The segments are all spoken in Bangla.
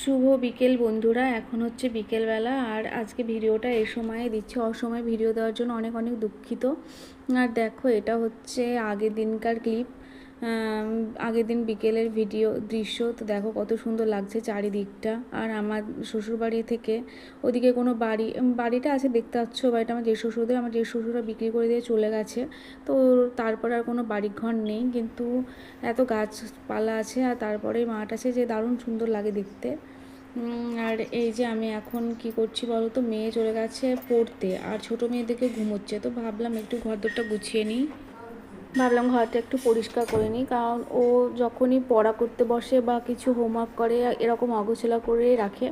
শুভ বিকেল বন্ধুরা। এখন হচ্ছে বিকেলবেলা আর আজকে ভিডিওটা এ সময়ে দিচ্ছি। অসময়ে ভিডিও দেওয়ার জন্য অনেক অনেক দুঃখিত। আর দেখো, এটা হচ্ছে আগের দিনকার ক্লিপ আগের দিন বিকেলের ভিডিও দৃশ্য, তো দেখো কত সুন্দর লাগছে চারিদিকটা। আর আমার শ্বশুরবাড়ি থেকে ওদিকে কোনো বাড়ি বাড়িটা আছে দেখতে পাচ্ছ বাড়িটা আমার যে শ্বশুরদের, আমার যে শ্বশুররা বিক্রি করে দিয়ে চলে গেছে, তো তারপরে আর কোনো বাড়ি ঘর নেই, কিন্তু এত গাছপালা আছে, আর তারপরে মাঠ আছে যে দারুণ সুন্দর লাগে দেখতে। আর এই যে আমি এখন কি করছি বলো তো, মেয়ে চলে গেছে পড়তে, আর ছোট মেয়েদেরকে ঘুমোচ্ছে, তো ভাবলাম একটু ঘরদোরটা গুছিয়ে নিই। ভাবলাম ঘরটা একটু পরিষ্কার করে নিই, কারণ ও যখনই পড়া করতে বসে বা কিছু হোমওয়ার্ক করে, এরকম অগোছলা করে রাখে।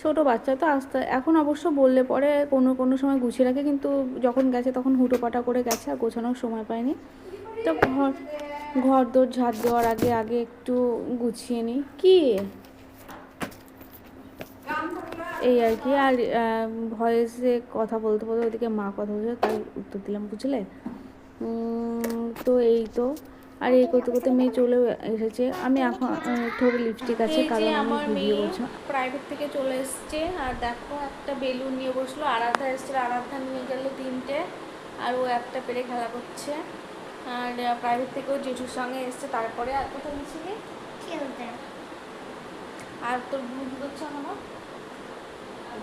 ছোট বাচ্চা তো আস্তে, এখন অবশ্য বললে পরে কোনো কোনো সময় গুছিয়ে রাখে, কিন্তু যখন গেছে তখন হুটোপাটা করে গেছে আর গোছানোর সময় পায়নি। তো ঘর ঘর দোর ঝাড় দেওয়ার আগে আগে একটু গুছিয়ে নিই। কি? এই আর কি, আর ভয়েসে কথা বলতে বলতে ওদিকে মা কথা বলছে, তাই উত্তর দিলাম, বুঝলে? তো এই তো। আর এই করতে করতে মেয়ে চলেও এসেছে। আমি এখন থোড়ে লিপস্টিক আছে কারণ আমার ভিডিও মেয়ে প্রাইভেট থেকে চলে এসছে আর দেখো একটা বেলুন নিয়ে বসল আরাধা এসছিল আরাধা নিয়ে গেল তিনটে আর ও একটা পেরে খেলা করছে। আর প্রাইভেট থেকেও জেঠুর সঙ্গে এসছে তারপরে আর কোথায় গেছিলি? খেলতে। আর তোর বুঝ করছে আমার?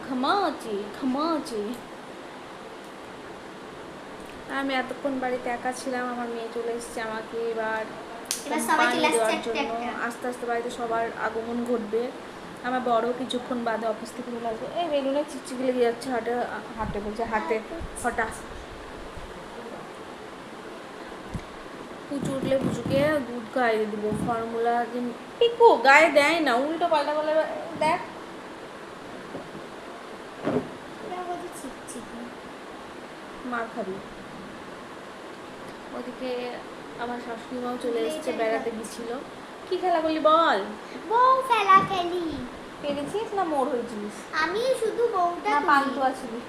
ঘামাচি ঘামাচি। আমি এতক্ষণ বাড়িতে একা ছিলাম আমার মেয়ে চলে এসছে আমাকে এবার পানি দেওয়ার জন্য আস্তে আস্তে বাড়িতে সবার আগমন ঘটবে। আমার বড় কিছুক্ষণ বাদে অফিস থেকে চলে আসবে। এই বেলুনে চিকচিকি লেগে যাচ্ছে হাটে হাটে বলছে হাতে হঠাৎ। পুচু উঠলে পুচুকে দুধ গায়ে দিব ফর্মুলা পিকু গায়ে দেয় না উল্টো পাল্টা পাল্টা দেখ। মার খাবি। ওদিকে আমার শাশুড়ি মাও চলে এসেছে বেড়াতে গেছিল কি খেলা করলি বল? বউ খেলা খেলি। পেরেছিস না মোর হয়েছিস আমি শুধু বউটা। পান্তুয়া ছিলি।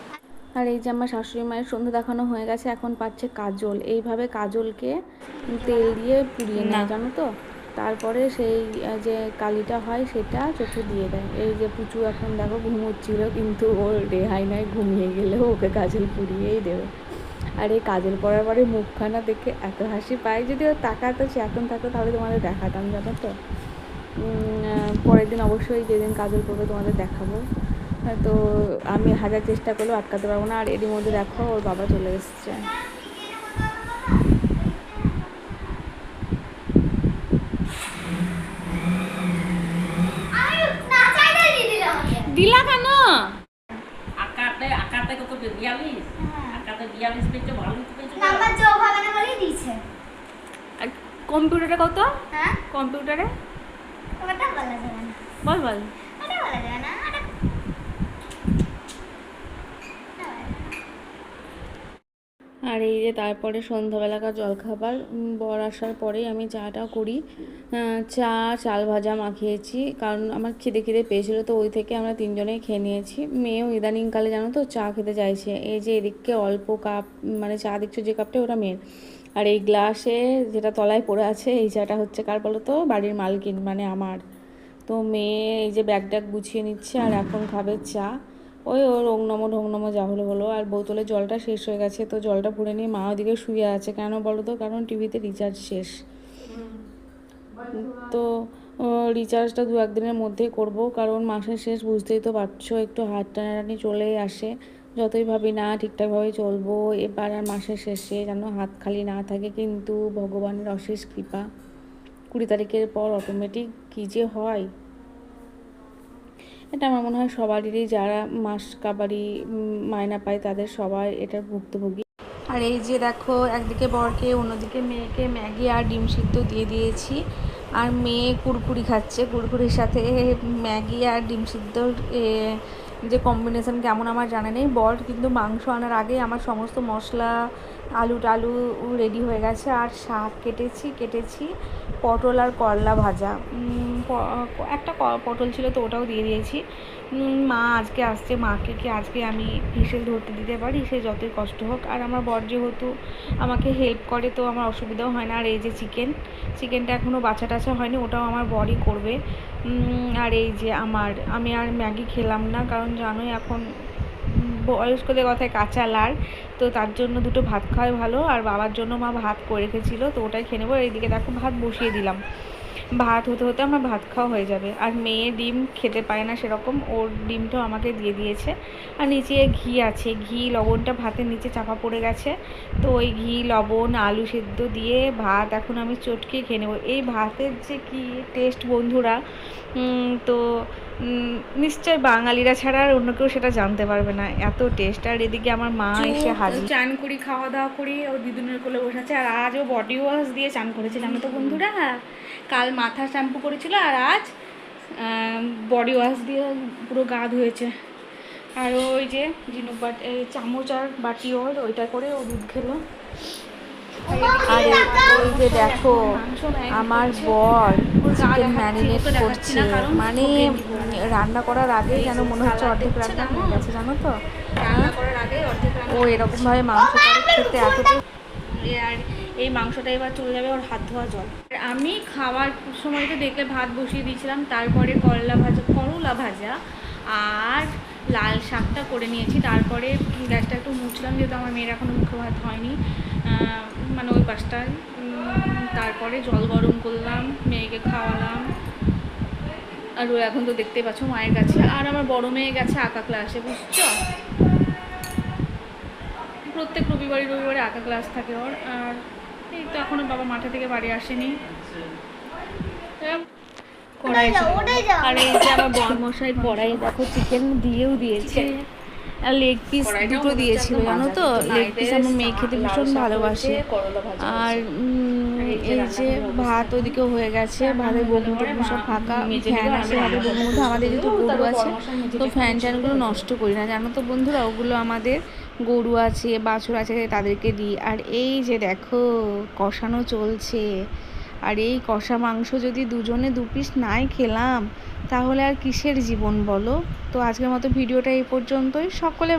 আর এই যে আমার শাশুড়ি মায়ের সন্ধ্যে দেখানো হয়ে গেছে এখন পাচ্ছে কাজল। এইভাবে কাজলকে তেল দিয়ে পুড়িয়ে নেয় জানো তো? তারপরে সেই যে কালিটা হয় সেটা চোখে দিয়ে দেয়। এই যে পুচু এখন দেখো ঘুমোচ্ছিল কিন্তু ওর রেহাই নাই ঘুমিয়ে গেলেও ওকে কাজল পুড়িয়েই দেবে। আর এই কাজল পরার পরে মুখখানা দেখে এত হাসি পায় যদি ও তাকাতো সে এখন থাকতো তাহলে তোমাদের দেখাতাম জানো তো। পরের দিন অবশ্যই যেদিন কাজল করবে তোমাদের দেখাবো। হ্যাঁ, তো আমি হাজার চেষ্টা করলেও আটকাতে পারব না আর এরই মধ্যে দেখো ওর বাবা চলে এসছে। দিল কেন? আকাতে আকাতে কত বিয়াল্লিশ ভালো পেয়েছে নাম্বার যোগ হবে না বলেই দিয়েছে। আর কম্পিউটারে কত? হ্যাঁ? কম্পিউটারে? ওটা বলা যাবে না। বল বল। ওটা বলা যাবে না। আর এই যে তারপরে সন্ধ্যাবেলাকার জলখাবার বর আসার পরেই আমি চাটা করি। চা, চাল ভাজা মাখিয়েছি, কারণ আমার খিদে খিদে পেয়েছিল, তো ওই থেকে আমরা তিনজনেই খেয়ে নিয়েছি। মেয়েও ইদানিংকালে জানো তো চা খেতে চাইছে। এই যে এদিককে অল্প কাপ মানে চা দেখছ যে কাপটা, ওটা মেয়ের। আর এই গ্লাসে যেটা তলায় পড়ে আছে, এই চাটা হচ্ছে কার বলো তো? বাড়ির মালকিন মানে আমার। তো মেয়ে এই যে ব্যাগ ট্যাগ গুছিয়ে নিচ্ছে আর এখন খাবে চা। ওই ওর ওংনমো ঢোংনমো যা হলো হলো, আর বোতলে জলটা শেষ হয়ে গেছে, তো জলটা ভরে নিয়ে মা ওদিকে শুয়ে আছে। কেন বলো তো? কারণ টিভিতে রিচার্জ শেষ। তো রিচার্জটা দু একদিনের মধ্যেই করব, কারণ মাসের শেষ বুঝতেই তো পারছ, একটু হাত টানাটানি চলেই আসে। যতই ভাবি না ঠিকঠাকভাবে চলবো, এবার আর মাসের শেষে যেন হাত খালি না থাকে, কিন্তু ভগবানের অশেষ কৃপা। কুড়ি তারিখের পর অটোমেটিক কী যে হয়। এটা আমার মনে হয় সবারই, যারা মাস কাবারি মায়না পায় তাদের সবাই এটার ভুক্তভোগী। আর এই যে দেখো, একদিকে বরকে, অন্যদিকে মেয়েকে, ম্যাগি আর ডিম সিদ্ধ দিয়ে দিয়েছি। আর মেয়ে কুরকুরি খাচ্ছে, কুরকুরির সাথে ম্যাগি আর ডিম সিদ্ধ যে কম্বিনেশন কেমন আমার জানা নেই। বর কিন্তু মাংস আনার আগেই আমার সমস্ত মশলা, আলু টালু রেডি হয়ে গেছে। আর শাক কেটেছি কেটেছি পটল আর করলা ভাজা। একটা পটল ছিল তো ওটাও দিয়ে দিয়েছি। মা আজকে আসছে, মাকে কি আজকে আমি হিসেল ধরতে দিতে পারি? সে যতই কষ্ট হোক। আর আমার বর যেহেতু আমাকে হেল্প করে তো আমার অসুবিধাও হয় না। আর এই যে চিকেন চিকেনটা এখনও বাছা টাছা হয়নি, ওটাও আমার বরই করবে। আর এই যে আমার, আমি আর ম্যাগি খেলাম না। কারণ জানোই এখন বয়স্কদের কথায় কাঁচা লাল তো তার জন্য দুটো ভাত খাওয়াই ভালো। আর বাবার জন্য মা ভাত করে রেখেছিল, তো ওটাই খেয়ে নেব। এইদিকে দেখো ভাত বসিয়ে দিলাম। ভাত হতে হতে আমার ভাত খাওয়া হয়ে যাবে। আর মেয়ে ডিম খেতে পায় না সেরকম ওর ডিমটাও আমাকে দিয়ে দিয়েছে। আর নিচে ঘি আছে ঘি লবণটা ভাতের নিচে চাপা পড়ে গেছে। তো ওই ঘি লবণ আলু সেদ্ধ দিয়ে ভাত এখন আমি চটকে খেয়ে নেব। এই ভাতের যে কি টেস্ট বন্ধুরা তো নিশ্চয় বাঙালিরা ছাড়া আর অন্য কেউ সেটা জানতে পারবে না। এত টেস্ট আর এদিকে আমার মা এসে হাজির। চান করি খাওয়া দাওয়া করি। ও দিদুনের কোলে বসে আছে। আর আজও বডি ওয়াশ দিয়ে চান করেছে জানো তো বন্ধুরা কাল মাথা শ্যাম্পু করেছিল আর আজ বডি ওয়াশ দিয়ে পুরো গা ধুয়েছে। আর ওই যে জিনু বাট চামচ আর বাটি ওর ওইটা করে ও দুধ খেলো। আর ওই যে দেখো আমার বর চিকেন ম্যারিনেট করছে। মানে রান্না করার আগে যেন মনে হচ্ছে অর্ধেক রান্না হয়ে গেছে জানো তো? রান্না করার আগে ও এরকম ভাবে মাংস খেতে এতটাই আর এই মাংসটা এবার চলে যাবে ওর হাত ধোয়া জল। আর আমি খাওয়ার সময় তো দেখলে ভাত বসিয়ে দিয়েছিলাম, তারপরে করলা ভাজা করলা ভাজা আর লাল শাকটা করে নিয়েছি। তারপরে গ্যাসটা একটু মুছলাম, যেহেতু আমার মেয়ের এখনও মুখে ভাত হয়নি। মানে ওই পাশটায়। তারপরে জল গরম করলাম, মেয়েকে খাওয়ালাম। আর ও এখন তো দেখতেই পাচ্ছ মায়ের কাছে। আর আমার বড় মেয়ে গেছে আঁকা ক্লাসে বুঝছ? প্রত্যেক রবিবারে রবিবারে আঁকা ক্লাস থাকে ওর। আর এই তো এখনও বাবা মাঠে থেকে বাড়ি আসেনি। আর এই যে আমার বড়মশাই কড়াই দেখো চিকেন দিয়েও দিয়েছে। আর লেগ পিস দুটো দিয়েছিল জানো তো? লেগ পিস আমার মেয়ে খেতে ভীষণ ভালোবাসে। আর এই যে ভাত ওদিকে হয়ে গেছে ভাতের সব ফাঁকা ফ্যান আছে ভাতের বমির আমাদের যেহেতু গরু আছে তো ফ্যান ট্যানগুলো নষ্ট করি না জানো তো বন্ধুরা? ওগুলো আমাদের গরু আছে, বাছুর আছে তাদেরকে দিই। আর এই যে দেখো, কষানো চলছে। আর এই কষা মাংস যদি দুজনে দু পিস নাই খেলাম, তাহলে আর কিসের জীবন বলো? তো আজকের মতো ভিডিওটা এই পর্যন্তই। সকলে